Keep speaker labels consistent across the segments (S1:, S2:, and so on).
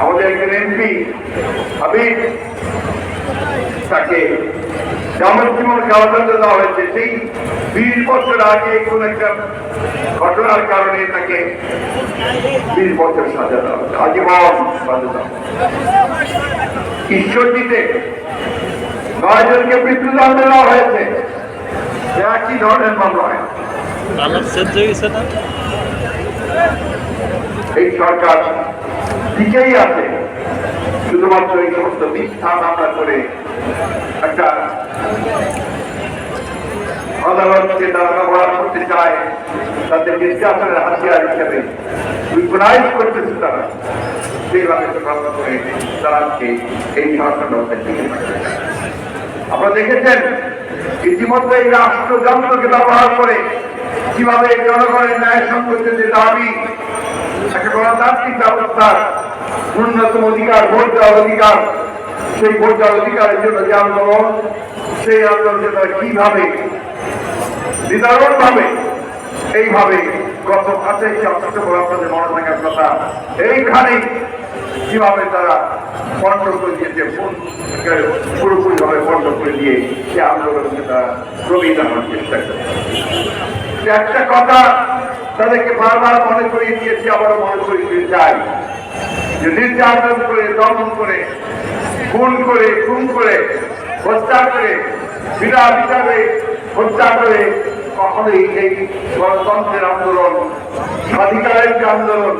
S1: আমাদের একজন এমপি হাবিব তাকে যাবজ্জীবন কারাদণ্ড দেওয়া হয়েছে। সেই বিশ বছর আগে কোন একটা ঘটনার কারণে তাকে বিশ বছর সাজা দেওয়া হয়েছে। আজীবন সাজা। ঈশ্বরদীতে নয়জনকে মৃত্যুদণ্ড দেওয়া হয়েছে। একই ধরনের মামলা
S2: কালার চেঞ্জ গেছে না?
S1: এই সরকার ঠিকই আছে শুধুমাত্র এই সমস্ত মিথ্যা মামলা করে একটা আদালতকে তারা ব্যবহার করতে চায়, তাদের নির্যাতনের হাতিয়ার হিসেবে উইপনাইজ করতেছে তারা সেইভাবে ভাবনা করে তারা এই সরকার। আপনারা দেখেছেন, ইতিমধ্যে এই রাষ্ট্রযন্ত্রকে ব্যবহার করে কীভাবে জনগণের ন্যায় যে দাবি একটা গণতান্ত্রিক ব্যবস্থার ন্যূনতম অধিকার, ভোট দেওয়ার অধিকার, সেই ভোট দেওয়ার অধিকারের জন্য যে আন্দোলন, সেই আন্দোলনকে তারা কীভাবে নিদারুণ ভাবে এইভাবে গত আঠাইশে অক্টোবর আপনাদের মনে থাকার কথা এইখানে কীভাবে তারা বন্ধ করে দিয়েছে পুরোপুরি ভাবে বন্ধ করে দিয়ে সে আন্দোলনকে তারা প্রবীণ চেষ্টা করে একটা কথা তাদেরকে বারবার মনে করিয়ে দিয়েছি, আবারও মনে করিয়ে দিতে চাই যে নির্যাতন করে, দমন করে, খুন করে খুন করে, হত্যা করে, বিনা বিচারে হত্যা করে কখনোই এই গণতন্ত্রের আন্দোলন, স্বাধিকারের যে আন্দোলন,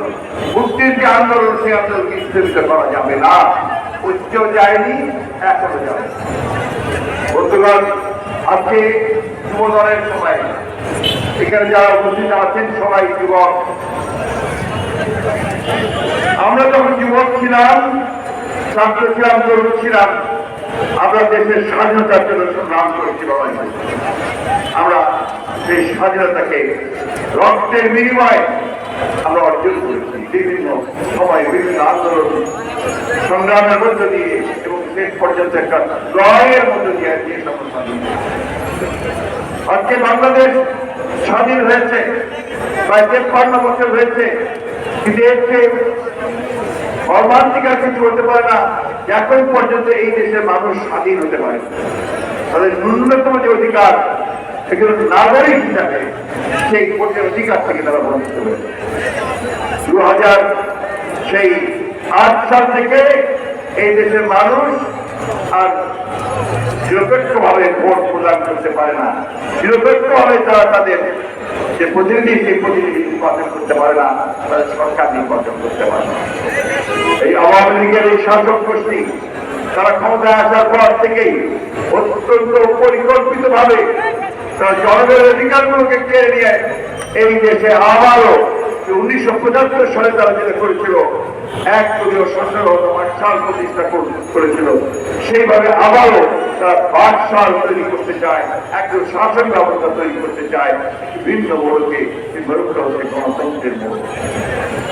S1: মুক্তির যে আন্দোলন, সেই আন্দোলনকে স্থগিত করা যাবে না উচ্চেও যায়নি, এখনও যাবে। বন্ধুগণ আজকে যুবদলের সময় এখানে যারা উপস্থিত আছেন সবাই যুবক। আমরা যখন যুবক ছিলাম, ছাত্র ছিলাম, তরুণ ছিলাম, আমরা দেশের স্বাধীনতার জন্য সংগ্রাম করেছি বাবা আমরা সেই স্বাধীনতাকে রক্তের বিনিময়ে আমরা অর্জন করেছি। বিভিন্ন সময় বিভিন্ন আন্দোলন, সংগ্রামের মধ্য দিয়ে এবং শেষ পর্যন্ত একটা দিয়ে আজকে বাংলাদেশ স্বাধীন হয়েছে, প্রায় তেপ্পান্ন বছর হয়েছে, কিন্তু এর চেয়ে কিছু হতে পারে না, এখন পর্যন্ত এই দেশের মানুষ স্বাধীন হতে পারে তাদের ন্যূনতম যে অধিকার সেগুলো নাগরিক হিসাবে সেই অধিকার থেকে তারা বঞ্চিত হয়েছে দু হাজার সেই আট সাল থেকে এই দেশের মানুষ আর নিরপেক্ষভাবে ভোট প্রদান করতে পারে না। নিরপেক্ষভাবে তারা তাদের যে প্রতিনিধি, সেই প্রতিনিধি নির্বাচন করতে পারে না, তাদের সরকার নির্বাচন করতে পারে না। এই আওয়ামী লীগের এই শাসক গোষ্ঠী, তারা ক্ষমতায় আসার পর থেকেই অত্যন্ত পরিকল্পিত ভাবে তারা জনগণের অধিকারগুলোকে কেড়ে নিয়ে এই দেশে আবারও উনিশশো পঁচাত্তর সালে তারা যেটা করেছিল, এক কোটিও সতেরো সাল প্রতিষ্ঠা করেছিল। সেইভাবে আবারও তারা বাকশাল তৈরি করতে চায়, একজন শাসন ব্যবস্থা তৈরি করতে চায় বিভিন্ন মোড়কে, এই মোড়কটা হচ্ছে গণতন্ত্রের মোড়।